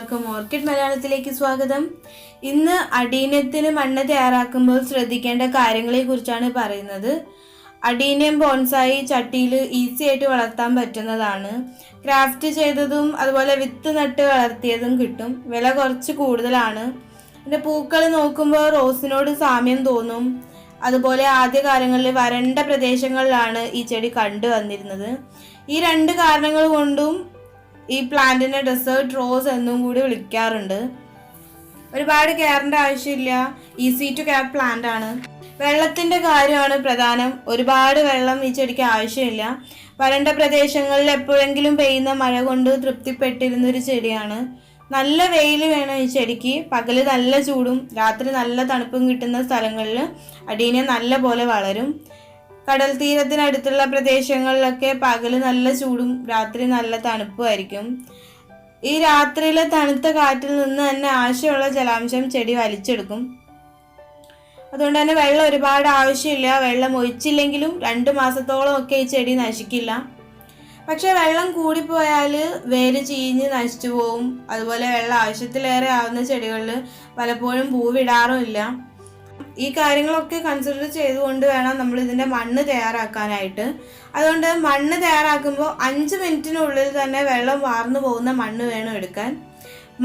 എല്ലാവർക്കും ഓർക്കിഡ് മലയാളത്തിലേക്ക് സ്വാഗതം. ഇന്ന് അടീനത്തിന് മണ്ണ് തയ്യാറാക്കുമ്പോൾ ശ്രദ്ധിക്കേണ്ട കാര്യങ്ങളെ കുറിച്ചാണ് പറയുന്നത്. അടീനിയം ബോൺസായി ചട്ടിയിൽ ഈസി ആയിട്ട് വളർത്താൻ പറ്റുന്നതാണ്. ക്രാഫ്റ്റ് ചെയ്തതും അതുപോലെ വിത്ത് നട്ട് വളർത്തിയതും കിട്ടും. വില കുറച്ച് കൂടുതലാണ്. പിന്നെ പൂക്കൾ നോക്കുമ്പോൾ റോസിനോട് സാമ്യം തോന്നും. അതുപോലെ ആദ്യകാലങ്ങളിൽ വരണ്ട പ്രദേശങ്ങളിലാണ് ഈ ചെടി കണ്ടുവന്നിരുന്നത്. ഈ രണ്ട് കാരണങ്ങൾ കൊണ്ടും ഈ പ്ലാന്റിനെ ഡെസേർട്ട് റോസ് എന്നും കൂടി വിളിക്കാറുണ്ട്. ഒരുപാട് കെയറിന്റെ ആവശ്യമില്ല. ഈസി ടു കെയർ പ്ലാന്റ് ആണ്. വെള്ളത്തിന്റെ കാര്യമാണ് പ്രധാനം. ഒരുപാട് വെള്ളം ഈ ചെടിക്ക് ആവശ്യമില്ല. വരണ്ട പ്രദേശങ്ങളിൽ എപ്പോഴെങ്കിലും പെയ്യുന്ന മഴ കൊണ്ട് തൃപ്തിപ്പെട്ടിരുന്ന ഒരു ചെടിയാണ്. നല്ല വെയിൽ വേണം ഈ ചെടിക്ക്. പകൽ നല്ല ചൂടും രാത്രി നല്ല തണുപ്പും കിട്ടുന്ന സ്ഥലങ്ങളിൽ അടീനെ നല്ല പോലെ വളരും. കടൽ തീരത്തിനടുത്തുള്ള പ്രദേശങ്ങളിലൊക്കെ പകൽ നല്ല ചൂടും രാത്രി നല്ല തണുപ്പുമായിരിക്കും. ഈ രാത്രിയിലെ തണുത്ത കാറ്റിൽ നിന്ന് തന്നെ ആവശ്യമുള്ള ജലാംശം ചെടി വലിച്ചെടുക്കും. അതുകൊണ്ട് തന്നെ വെള്ളം ഒരുപാട് ആവശ്യമില്ല. വെള്ളം ഒഴിച്ചില്ലെങ്കിലും രണ്ട് മാസത്തോളം ഒക്കെ ഈ ചെടി നശിക്കില്ല. പക്ഷെ വെള്ളം കൂടിപ്പോയാൽ വേര് ചീഞ്ഞ് നശിച്ചു പോവും. അതുപോലെ വെള്ളം ആവശ്യത്തിലേറെ ആവുന്ന ചെടികളിൽ പലപ്പോഴും പൂവിടാറുമില്ല ഈ കാര്യങ്ങളൊക്കെ കൺസിഡർ ചെയ്തുകൊണ്ട് വേണം നമ്മൾ ഇതിന്റെ മണ്ണ് തയ്യാറാക്കാനായിട്ട്. അതുകൊണ്ട് മണ്ണ് തയ്യാറാക്കുമ്പോൾ അഞ്ച് മിനിറ്റിനുള്ളിൽ തന്നെ വെള്ളം വാർന്നു പോകുന്ന മണ്ണ് വേണം എടുക്കാൻ.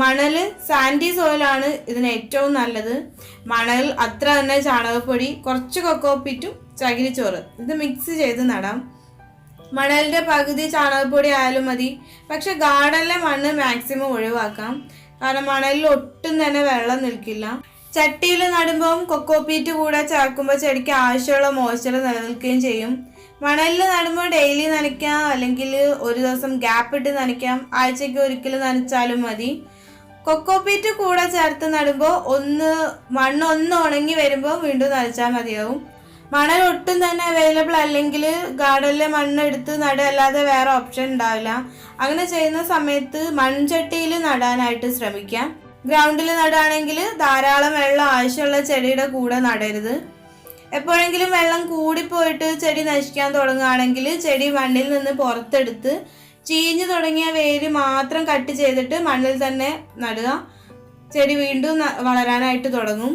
മണൽ സാൻഡി സോയിലാണ് ഇതിന് ഏറ്റവും നല്ലത്. മണൽ അത്ര തന്നെ ചാണകപ്പൊടി കുറച്ച് കൊക്കോപ്പിറ്റും ചകിരിച്ചോറ്. ഇത് മിക്സ് ചെയ്ത് നടാം. മണലിന്റെ പകുതി ചാണകപ്പൊടി ആയാലും മതി. പക്ഷെ ഗാർഡനിലെ മണ്ണ് മാക്സിമം ഒഴിവാക്കാം. കാരണം മണലിൽ ഒട്ടും തന്നെ വെള്ളം നിൽക്കില്ല. ചട്ടിയിൽ നടുമ്പം കൊക്കോപ്പീറ്റ് കൂടെ ചേർക്കുമ്പോൾ ചെടിക്ക് ആവശ്യമുള്ള മോയ്സ്ചർ നിലനിൽക്കുകയും ചെയ്യും. മണലിൽ നടുമ്പോൾ ഡെയിലി നനയ്ക്കാം അല്ലെങ്കിൽ ഒരു ദിവസം ഗ്യാപ്പ് ഇട്ട് നനയ്ക്കാം. ആഴ്ചയ്ക്ക് ഒരിക്കലും നനച്ചാലും മതി. കൊക്കോപ്പീറ്റ് കൂടെ ചേർത്ത് നടുമ്പോൾ ഒന്ന് മണ്ണ് ഒന്ന് ഉണങ്ങി വരുമ്പോൾ വീണ്ടും നനച്ചാൽ മതിയാവും. മണൽ ഒട്ടും തന്നെ അവൈലബിൾ അല്ലെങ്കിൽ ഗാർഡനിലെ മണ്ണ് എടുത്ത് അല്ലാതെ വേറെ ഓപ്ഷൻ ഉണ്ടാവില്ല. അങ്ങനെ ചെയ്യുന്ന സമയത്ത് മൺചട്ടിയിൽ നടാനായിട്ട് ശ്രമിക്കാം. ഗ്രൗണ്ടിൽ നടുകയാണെങ്കിൽ ധാരാളം വെള്ളം ആവശ്യമുള്ള ചെടിയുടെ കൂടെ നടരുത്. എപ്പോഴെങ്കിലും വെള്ളം കൂടിപ്പോയിട്ട് ചെടി നശിക്കാൻ തുടങ്ങുകയാണെങ്കിൽ ചെടി മണ്ണിൽ നിന്ന് പുറത്തെടുത്ത് ചീഞ്ഞു തുടങ്ങിയ വേര് മാത്രം കട്ട് ചെയ്തിട്ട് മണ്ണിൽ തന്നെ നടുക. ചെടി വീണ്ടും വളരാനായിട്ട് തുടങ്ങും.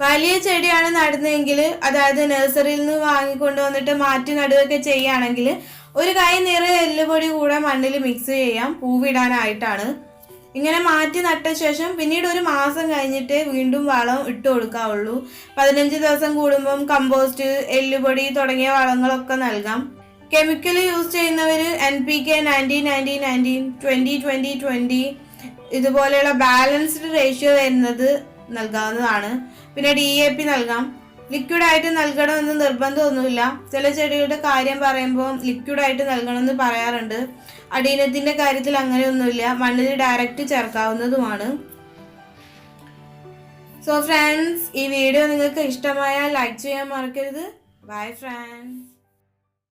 വലിയ ചെടിയാണ് നടുന്നതെങ്കിൽ അതായത് നഴ്സറിയിൽ നിന്ന് വാങ്ങിക്കൊണ്ട് വന്നിട്ട് മാറ്റി നടുകയൊക്കെ ചെയ്യുകയാണെങ്കിൽ ഒരു കൈ നിറയെ എല്ലുപൊടി കൂടെ മണ്ണിൽ മിക്സ് ചെയ്യാം. പൂവിടാനായിട്ടാണ്. ഇങ്ങനെ മാറ്റി നട്ട ശേഷം പിന്നീട് ഒരു മാസം കഴിഞ്ഞിട്ട് വീണ്ടും വളം ഇട്ട് കൊടുക്കാവുള്ളൂ. പതിനഞ്ച് ദിവസം കൂടുമ്പം കമ്പോസ്റ്റ് എല്ലുപൊടി തുടങ്ങിയ വളങ്ങളൊക്കെ നൽകാം. കെമിക്കൽ യൂസ് ചെയ്യുന്നവർ N P K nineteen nineteen nineteen twenty twenty twenty ഇതുപോലെയുള്ള ബാലൻസ്ഡ് റേഷ്യോ വരുന്നത് നൽകാവുന്നതാണ്. പിന്നെ ഡി എ പി നൽകാം. ലിക്വിഡ് ആയിട്ട് നൽകണമെന്ന് നിർബന്ധമൊന്നുമില്ല. ചില ചെടികളുടെ കാര്യം പറയുമ്പോൾ ലിക്വിഡ് ആയിട്ട് നൽകണമെന്ന് പറയാറുണ്ട്. അടീനത്തിന്റെ കാര്യത്തിൽ അങ്ങനെയൊന്നുമില്ല. മണ്ണിൽ ഡയറക്റ്റ് ചേർക്കാവുന്നതുമാണ്. സോ ഫ്രണ്ട്സ് ഈ വീഡിയോ നിങ്ങൾക്ക് ഇഷ്ടമായാൽ ലൈക്ക് ചെയ്യാൻ മറക്കരുത്. Bye friends